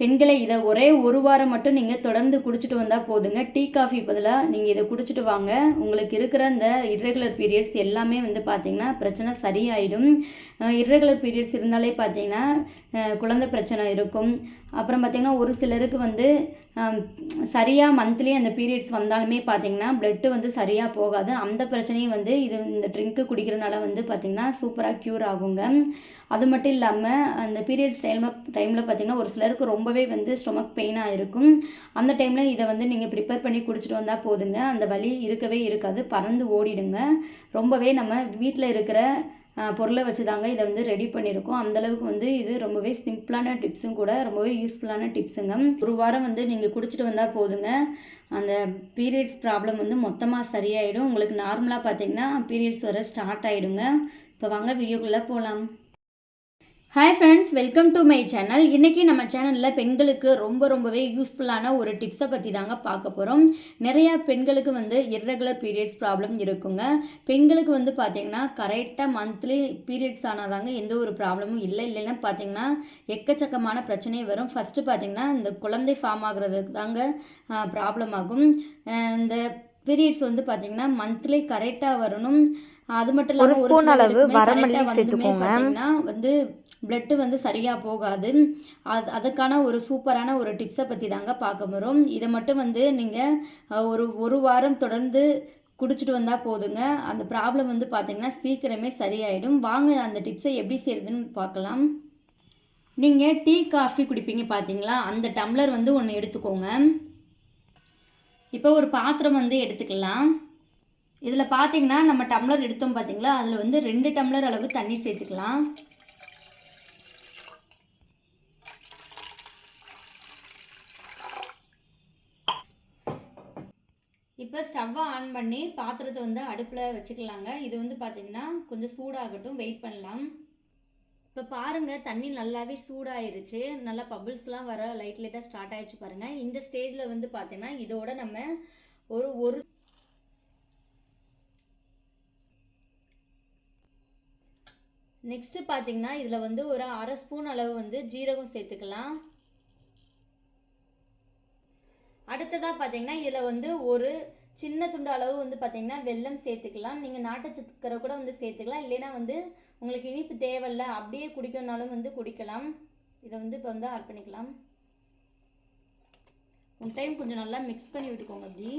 பெண்களை இதை ஒரே ஒரு வாரம் மட்டும் நீங்கள் தொடர்ந்து குடிச்சிட்டு வந்தால் போதுங்க. டீ காஃபி பதிலாக நீங்கள் இதை குடிச்சிட்டு வாங்க. உங்களுக்கு இருக்கிற அந்த இர்ரெகுலர் பீரியட்ஸ் எல்லாமே வந்து பார்த்திங்கன்னா பிரச்சனை சரியாயிடும். இர்ரெகுலர் பீரியட்ஸ் இருந்தாலே பார்த்தீங்கன்னா குழந்தை பிரச்சனை இருக்கும். அப்புறம் பார்த்திங்கன்னா ஒரு சிலருக்கு வந்து சரியாக மந்த்லி அந்த பீரியட்ஸ் வந்தாலுமே பார்த்தீங்கன்னா பிளட்டு வந்து சரியாக போகாது. அந்த பிரச்சனையும் வந்து இது இந்த ட்ரிங்க்கு குடிக்கிறனால வந்து பார்த்திங்கன்னா சூப்பராக க்யூர் ஆகுங்க. அது மட்டும் இல்லாமல் அந்த பீரியட்ஸ் டைமில் டைமில் பார்த்தீங்கன்னா ஒரு சிலருக்கு ரொம்பவே வந்து ஸ்டொமக் பெயினாக இருக்கும். அந்த டைமில் இதை வந்து நீங்கள் ப்ரிப்பேர் பண்ணி குடிச்சிட்டு வந்தால் போதுங்க. அந்த வலி இருக்கவே இருக்காது. பறந்து ஓடிடுங்க. ரொம்பவே நம்ம வீட்டில் இருக்கிற பொருளை வச்சு தாங்க இதை வந்து ரெடி பண்ணியிருக்கோம். அந்தளவுக்கு வந்து இது ரொம்பவே சிம்பிளான டிப்ஸும் கூட ரொம்பவே யூஸ்ஃபுல்லான டிப்ஸுங்க ஒரு வாரம் வந்து நீங்கள் குடிச்சிட்டு வந்தால் போதுங்க. அந்த பீரியட்ஸ் ப்ராப்ளம் வந்து மொத்தமாக சரியாயிடும். உங்களுக்கு நார்மலாக பார்த்தீங்கன்னா பீரியட்ஸ் வர ஸ்டார்ட் ஆகிடுங்க இப்போ வாங்க வீடியோக்குள்ளே போகலாம் hi friends welcome to my channel இன்றைக்கி நம்ம சேனலில் பெண்களுக்கு ரொம்ப ரொம்பவே யூஸ்ஃபுல்லான ஒரு டிப்ஸை பற்றி தாங்க பார்க்க போகிறோம் நிறையா பெண்களுக்கு வந்து இர்ரெகுலர் பீரியட்ஸ் ப்ராப்ளம் இருக்குங்க. பெண்களுக்கு வந்து பார்த்திங்கன்னா கரெக்டாக மந்த்லி பீரியட்ஸ் ஆனாதாங்க எந்த ஒரு ப்ராப்ளமும் இல்லை. இல்லைன்னா பார்த்தீங்கன்னா எக்கச்சக்கமான பிரச்சனை வரும். ஃபஸ்ட்டு பார்த்தீங்கன்னா இந்த குழந்தை ஃபார்ம் ஆகுறதுக்கு தாங்க ப்ராப்ளம் ஆகும். இந்த பீரியட்ஸ் வந்து பார்த்தீங்கன்னா மந்த்லி கரெக்டாக வரணும். அது மட்டும் ஒரு இல்லாமல் ஸ்பூன் அளவு வரமல்லி சேர்த்துக்கோங்க. பார்த்தீங்கன்னா வந்து பிளட்டு வந்து சரியாக போகாது. அது அதுக்கான ஒரு சூப்பரான ஒரு டிப்ஸை பற்றி தாங்க பார்க்க போகிறோம் இதை மட்டும் வந்து நீங்கள் ஒரு ஒரு வாரம் தொடர்ந்து குடிச்சிட்டு வந்தால் போதுங்க. அந்த ப்ராப்ளம் வந்து பார்த்தீங்கன்னா சீக்கிரமே சரியாயிடும். வாங்க அந்த டிப்ஸை எப்படி செய்யறதுன்னு பார்க்கலாம். நீங்கள் டீ காஃபி குடிப்பீங்க பார்த்தீங்களா அந்த டம்ளர் வந்து ஒன்று எடுத்துக்கோங்க. இப்போ ஒரு பாத்திரம் வந்து எடுத்துக்கலாம். இதில் பார்த்தீங்கன்னா நம்ம டம்ளர் எடுத்தோம் பார்த்தீங்களா? அதில் வந்து ரெண்டு டம்ளர் அளவு தண்ணி சேர்த்துக்கலாம். இப்போ ஸ்டவ்வை ஆன் பண்ணி பாத்திரத்தை வந்து அடுப்பில் வச்சுக்கலாங்க. இது வந்து பார்த்தீங்கன்னா கொஞ்சம் சூடாகட்டும் வெயிட் பண்ணலாம். இப்போ பாருங்கள் தண்ணி நல்லாவே சூடாயிருச்சு. நல்லா பபுள்ஸ்லாம் வர லைட் லைட்டாக ஸ்டார்ட் ஆயிடுச்சு பாருங்கள் இந்த ஸ்டேஜில் வந்து பார்த்தீங்கன்னா இதோட நம்ம ஒரு ஒரு நெக்ஸ்ட்டு பார்த்தீங்கன்னா இதில் வந்து ஒரு அரை ஸ்பூன் அளவு வந்து ஜீரகம் சேர்த்துக்கலாம். அடுத்ததாக பார்த்தீங்கன்னா இதில் வந்து ஒரு சின்ன துண்டு அளவு வந்து பார்த்தீங்கன்னா வெல்லம் சேர்த்துக்கலாம். நீங்கள் நாட்டு சக்கரை கூட வந்து சேர்த்துக்கலாம். இல்லைன்னா வந்து உங்களுக்கு இனிப்பு தேவையில்ல அப்படியே குடிக்கணுனாலும் வந்து குடிக்கலாம். இதை வந்து இப்போ வந்து ஆட் பண்ணிக்கலாம். ஒன் டைம் கொஞ்சம் நல்லா மிக்ஸ் பண்ணி விட்டுக்கோங்க அப்படி.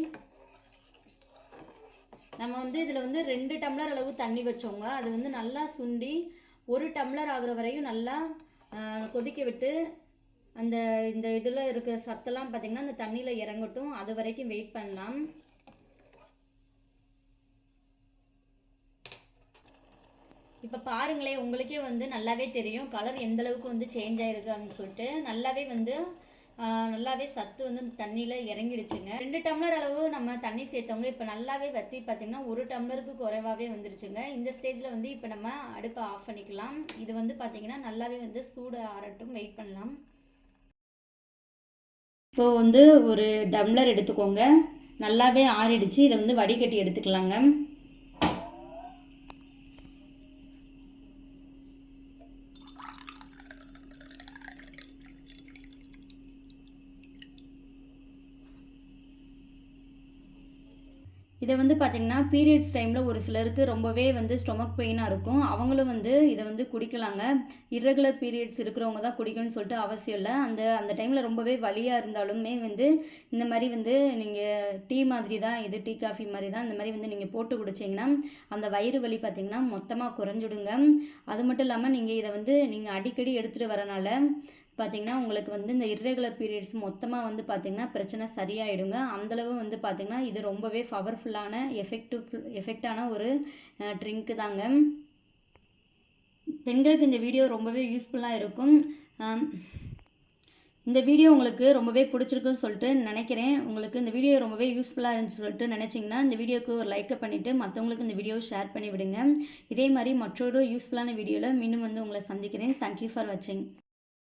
நம்ம வந்து இதில் வந்து ரெண்டு டம்ளர் அளவு தண்ணி வச்சோங்க. அது வந்து நல்லா சுண்டி ஒரு டம்ளர் ஆகிற வரையும் நல்லா கொதிக்க விட்டு அந்த இந்த இதில் இருக்கிற சத்தெல்லாம் பார்த்திங்கன்னா அந்த தண்ணியில் இறங்கட்டும். அது வரைக்கும் வெயிட் பண்ணலாம். இப்போ பாருங்களேன் உங்களுக்கே வந்து நல்லாவே தெரியும். கலர் எந்த அளவுக்கு வந்து சேஞ்ச் ஆயிருக்கு அப்படின்னு சொல்லிட்டு. நல்லாவே வந்து நல்லாவே சத்து வந்து தண்ணியில் இறங்கிடுச்சுங்க. ரெண்டு டம்ளர் அளவு நம்ம தண்ணி சேர்த்தவங்க இப்போ நல்லாவே வத்தி பார்த்தீங்கன்னா ஒரு டம்ளருக்கு குறைவாகவே வந்துருச்சுங்க. இந்த ஸ்டேஜில் வந்து இப்போ நம்ம அடுப்பை ஆஃப் பண்ணிக்கலாம். இது வந்து பார்த்திங்கன்னா நல்லாவே வந்து சூடு ஆறட்டும். வெயிட் பண்ணலாம். இப்போ வந்து ஒரு டம்ளர் எடுத்துக்கோங்க. நல்லாவே ஆறிடுச்சு. இதை வந்து வடிகட்டி எடுத்துக்கலாங்க. இதை வந்து பார்த்திங்கன்னா பீரியட்ஸ் டைமில் ஒரு சிலருக்கு ரொம்பவே வந்து ஸ்டொமக் பெயினாக இருக்கும். அவங்களும் வந்து இதை வந்து குடிக்கலாங்க. இர்ரெகுலர் பீரியட்ஸ் இருக்கிறவங்க தான் குடிக்கணும்னு சொல்லிட்டு அவசியம் இல்லை. அந்த அந்த டைமில் ரொம்பவே வலியாக இருந்தாலுமே வந்து இந்த மாதிரி வந்து நீங்கள் டீ மாதிரி தான் இது டீ காஃபி மாதிரி தான் இந்த மாதிரி வந்து நீங்கள் போட்டு குடிச்சிங்கன்னா அந்த வயிறு வலி பார்த்திங்கன்னா மொத்தமாக குறைஞ்சிடுங்க. அது மட்டும் இல்லாமல் நீங்கள் இதை வந்து நீங்கள் அடிக்கடி எடுத்துகிட்டு வரனால பார்த்தீங்கன்னா உங்களுக்கு வந்து இந்த இர்ரெகுலர் பீரியட்ஸ் மொத்தமாக வந்து பார்த்தீங்கன்னா பிரச்சனை சரியாயிடுங்க. அந்தளவு வந்து பார்த்தீங்கன்னா இது ரொம்பவே பவர்ஃபுல்லான எஃபெக்டிவ் எஃபெக்டான ஒரு ட்ரிங்க்கு தாங்க. பெண்களுக்கு இந்த வீடியோ ரொம்பவே யூஸ்ஃபுல்லாக இருக்கும். இந்த வீடியோ உங்களுக்கு ரொம்பவே பிடிச்சிருக்குன்னு சொல்லிட்டு நினைக்கிறேன். உங்களுக்கு இந்த வீடியோ ரொம்பவே யூஸ்ஃபுல்லாக இருந்துச்சு சொல்லிட்டு நினச்சிங்கன்னா இந்த வீடியோக்கு ஒரு லைக்கை பண்ணிவிட்டு மற்றவங்களுக்கு இந்த வீடியோவை ஷேர் பண்ணி விடுங்க. இதே மாதிரி மற்றொரு யூஸ்ஃபுல்லான வீடியோவில் மீண்டும் வந்து உங்களை சந்திக்கிறேன். தேங்க்யூ ஃபார் வாட்சிங்